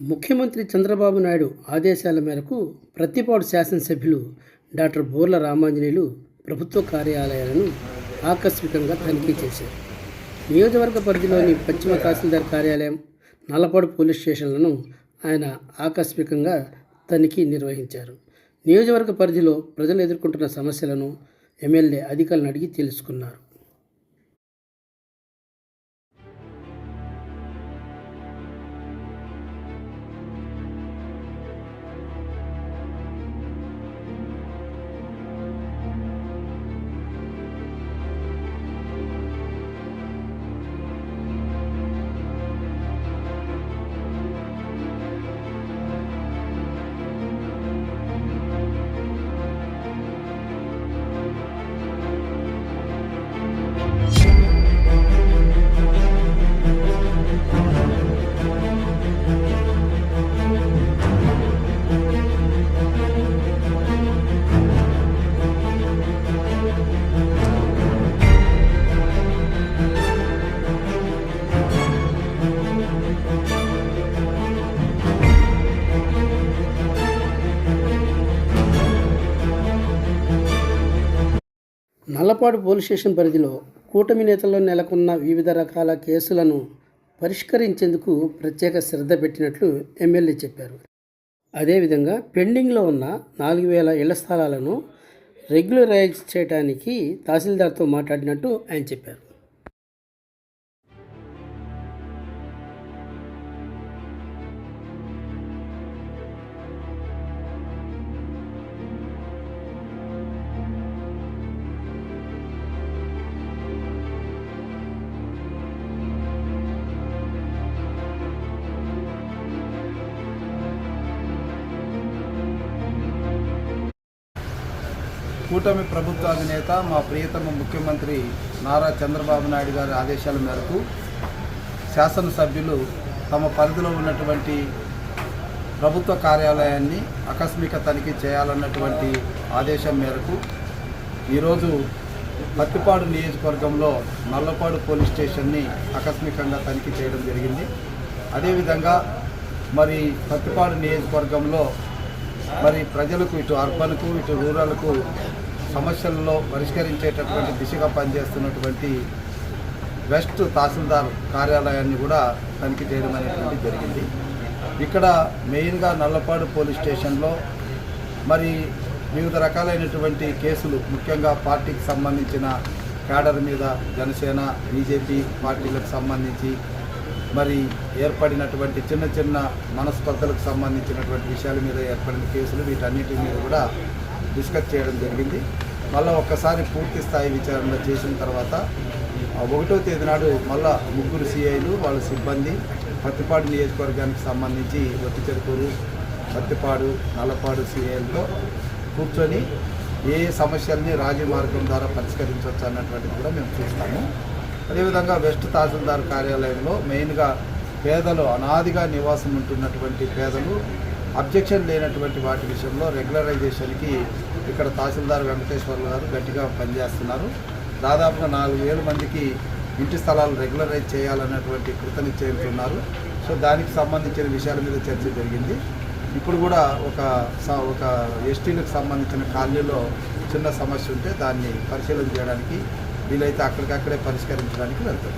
ముఖ్యమంత్రి చంద్రబాబు నాయుడు ఆదేశాల మేరకు ప్రతిపాడు శాసనసభ్యులు డాక్టర్ బోర్ల రామాంజనేయులు ప్రభుత్వ కార్యాలయాలను ఆకస్మికంగా తనిఖీ చేశారు. నియోజకవర్గ పరిధిలోని పశ్చిమ తహసీల్దార్ కార్యాలయం నల్లపాడు పోలీస్ స్టేషన్లను ఆయన ఆకస్మికంగా తనిఖీ నిర్వహించారు. నియోజకవర్గ పరిధిలో ప్రజలు ఎదుర్కొంటున్న సమస్యలను ఎమ్మెల్యే అధికారులను అడిగి తెలుసుకున్నారు. నల్లపాడు పోలీస్ స్టేషన్ పరిధిలో కూటమి నేతల్లో నెలకొన్న వివిధ రకాల కేసులను పరిష్కరించేందుకు ప్రత్యేక శ్రద్ధ పెట్టినట్లు ఎమ్మెల్యే చెప్పారు. అదేవిధంగా పెండింగ్లో ఉన్న నాలుగు వేల ఇళ్ళ స్థలాలను రెగ్యులరైజ్ చేయడానికి తహసీల్దార్తో మాట్లాడినట్టు ఆయన చెప్పారు. కూటమి ప్రభుత్వ అధినేత మా ప్రియతమ ముఖ్యమంత్రి నారా చంద్రబాబు నాయుడు గారి ఆదేశాల మేరకు శాసనసభ్యులు తమ పరిధిలో ఉన్నటువంటి ప్రభుత్వ కార్యాలయాన్ని ఆకస్మిక తనిఖీ చేయాలన్నటువంటి ఆదేశం మేరకు ఈరోజు పత్తిపాడు నియోజకవర్గంలో నల్లపాడు పోలీస్ స్టేషన్ని ఆకస్మికంగా తనిఖీ చేయడం జరిగింది. అదేవిధంగా మరి పత్తిపాడు నియోజకవర్గంలో మరి ప్రజలకు ఇటు అర్బన్కు ఇటు రూరల్కు సమస్యలలో పరిష్కరించేటటువంటి దిశగా పనిచేస్తున్నటువంటి వెస్ట్ తహసీల్దార్ కార్యాలయాన్ని కూడా తనిఖీ చేయడం అనేటువంటి జరిగింది. ఇక్కడ మెయిన్గా నల్లపాడు పోలీస్ స్టేషన్లో మరి వివిధ రకాలైనటువంటి కేసులు ముఖ్యంగా పార్టీకి సంబంధించిన క్యాడర్ మీద జనసేన బీజేపీ పార్టీలకు సంబంధించి మరి ఏర్పడినటువంటి చిన్న చిన్న మనస్పర్ధలకు సంబంధించినటువంటి విషయాల మీద ఏర్పడిన కేసులు వీటన్నిటి మీద కూడా డిస్కస్ చేయడం జరిగింది. మళ్ళీ ఒక్కసారి పూర్తి స్థాయి విచారణ చేసిన తర్వాత ఒకటో తేదీ నాడు మళ్ళా ముగ్గురు సిఐలు వాళ్ళ సిబ్బంది పత్తిపాడు నియోజకవర్గానికి సంబంధించి ఒట్టి చెరుకూరు పత్తిపాడు నల్లపాడు సిఐలతో కూర్చొని ఏ ఏ సమస్యల్ని రాజీ మార్గం ద్వారా పరిష్కరించవచ్చు అన్నటువంటిది కూడా మేము చూస్తాము. అదేవిధంగా వెస్ట్ తహసీల్దార్ కార్యాలయంలో మెయిన్గా పేదలు అనాదిగా నివాసం ఉంటున్నటువంటి పేదలు అబ్జెక్షన్ లేనటువంటి వాటి విషయంలో రెగ్యులరైజేషన్కి ఇక్కడ తహసీల్దార్ వెంకటేశ్వర్లు గారు గట్టిగా పనిచేస్తున్నారు. దాదాపుగా నాలుగు వేల మందికి ఇంటి స్థలాలు రెగ్యులరైజ్ చేయాలన్నటువంటి కృతనిశ్చయంతున్నారు సో దానికి సంబంధించిన విషయాల మీద చర్చ జరిగింది. ఇప్పుడు కూడా ఒక స- ఒక ఎస్టీలకు సంబంధించిన కాలనీలో చిన్న సమస్య ఉంటే దాన్ని పరిశీలన చేయడానికి వీలైతే అక్కడికక్కడే పరిష్కరించడానికి వెళ్తాం.